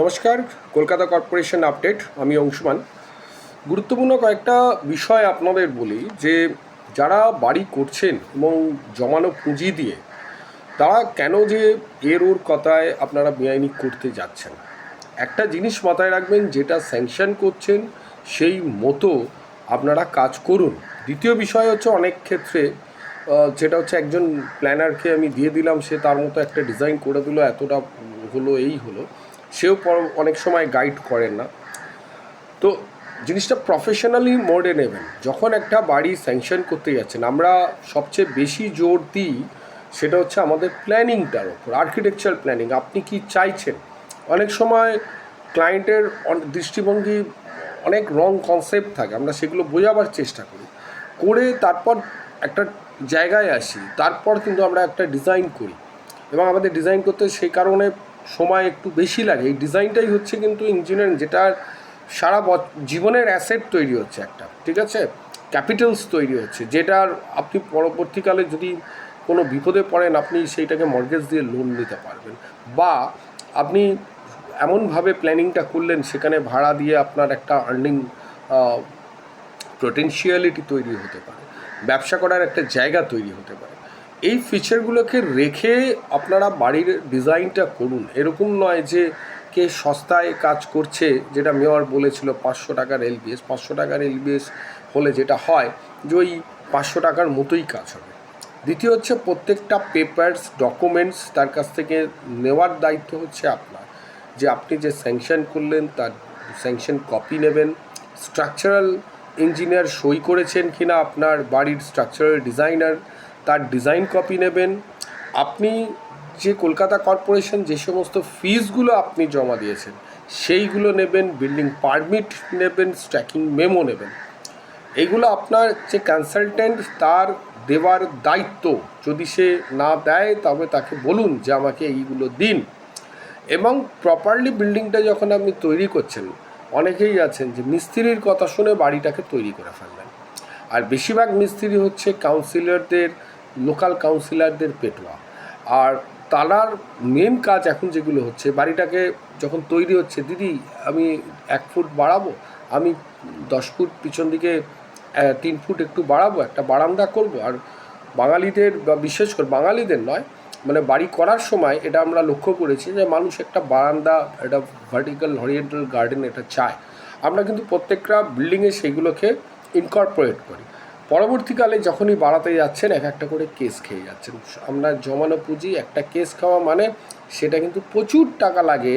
নমস্কার, Kolkata corporation update, আমি অংশুমান। গুরুত্বপূর্ণ কয়েকটা বিষয় আপনাদের বলি, যে যারা বাড়ি করছেন এবং জমানো পুঁজি দিয়ে, তারা কেন যে এর ওর কথায় আপনারা বেআইনি করতে যাচ্ছেন? একটা জিনিস মাথায় রাখবেন, যেটা স্যাংশন করছেন, সেই মতো আপনারা কাজ করুন। দ্বিতীয় বিষয় হচ্ছে, অনেক ক্ষেত্রে যেটা হচ্ছে একজন প্ল্যানারকে আমি দিয়ে দিলাম, সে তার মতো একটা ডিজাইন করে দিল, এতটা হলো, এই হলো। সেও অনেক সময় গাইড করেন না। তো জিনিসটা প্রফেশনালি মোডে নেবেন। যখন একটা বাড়ি স্যাংশন করতে যাচ্ছেন, আমরা সবচেয়ে বেশি জোর দিই সেটা হচ্ছে আমাদের প্ল্যানিংটার ওপর আর্কিটেকচার প্ল্যানিং আপনি কি চাইছেন? অনেক সময় ক্লায়েন্টের দৃষ্টিভঙ্গি অনেক রং কনসেপ্ট থাকে, আমরা সেগুলো বোঝাবার চেষ্টা করি। করে তারপর একটা জায়গায় আসি, তারপর কিন্তু আমরা একটা ডিজাইন করি। এবং আমাদের ডিজাইন করতে সেই কারণে সময় একটু বেশি লাগে। এই ডিজাইনটাই হচ্ছে কিন্তু ইঞ্জিনিয়ারিং যেটার সারা জীবনের অ্যাসেট তৈরি হচ্ছে একটা, ঠিক আছে? ক্যাপিটালস তৈরি হচ্ছে, যেটার আপনি পরবর্তীকালে যদি কোনো বিপদে পড়েন, আপনি সেইটাকে মর্গেজ দিয়ে লোন নিতে পারবেন। বা আপনি এমনভাবে প্ল্যানিংটা করলেন, সেখানে ভাড়া দিয়ে আপনার একটা আর্নিং পোটেনশিয়ালিটি তৈরি হতে পারে। ব্যবসা করার একটা জায়গা তৈরি হতে পারে। এই ফিচারগুলোকে রেখে আপনারা বাড়ির ডিজাইনটা করুন। এরকম নয় যে কে সস্তায় কাজ করছে, যেটা মেয়র বলেছিল পাঁচশো টাকার এলবিএস পাঁচশো টাকার এলবিএস হলে যেটা হয় যে ওই পাঁচশো টাকার মতোই কাজ হবে। দ্বিতীয় হচ্ছে প্রত্যেকটা পেপারস ডকুমেন্টস তার কাছ থেকে নেওয়ার দায়িত্ব হচ্ছে আপনার। যে আপনি যে স্যাংশন করলেন তার স্যাংশন কপি নেবেন। স্ট্রাকচারাল ইঞ্জিনিয়ার সই করেছেন কিনা আপনার বাড়ির স্ট্রাকচারাল ডিজাইনার তার ডিজাইন কপি নেবেন। আপনি যে কলকাতা কর্পোরেশন যে সমস্ত ফিজগুলো আপনি জমা দিয়েছেন, সেইগুলো নেবেন বিল্ডিং পারমিট নেবেন স্ট্র্যাকিং মেমো নেবেন। এইগুলো আপনার যে কনসালটেন্ট তার দেওয়ার দায়িত্ব। যদি সে না দেয়, তবে তাকে বলুন যে আমাকে এইগুলো দিন। এবং প্রপারলি বিল্ডিংটা যখন আপনি তৈরি করছেন, অনেকেই আছেন যে মিস্ত্রির কথা শুনে বাড়িটাকে তৈরি করে ফেললেন। আর বেশিরভাগ মিস্ত্রি হচ্ছে কাউন্সিলরদের লোকাল কাউন্সিলরদের পেটোয়া। আর তারার মেন কাজ এখন যেগুলো হচ্ছে, বাড়িটাকে যখন তৈরি হচ্ছে, দিদি, আমি এক ফুট বাড়াবো? আমি দশ ফুট পিছন দিকে তিন ফুট একটু বাড়াবো, একটা বারান্দা করব? আর বাঙালিদের বা বিশেষ করে বাঙালিদের নয় মানে বাড়ি করার সময় এটা আমরা লক্ষ্য করেছি যে মানুষ একটা বারান্দা, একটা ভার্টিক্যাল হরিয়েন্টাল গার্ডেন এটা চায়। আমরা কিন্তু প্রত্যেকটা বিল্ডিংয়ে সেইগুলোকে ইনকর্পোরেট করি। পরবর্তীকালে যখনই বাড়াতে যাচ্ছেন, এক একটা করে কেস খেয়ে যাচ্ছেন। আমরা জমানো পুঁজি, একটা কেস খাওয়া মানে সেটা কিন্তু প্রচুর টাকা লাগে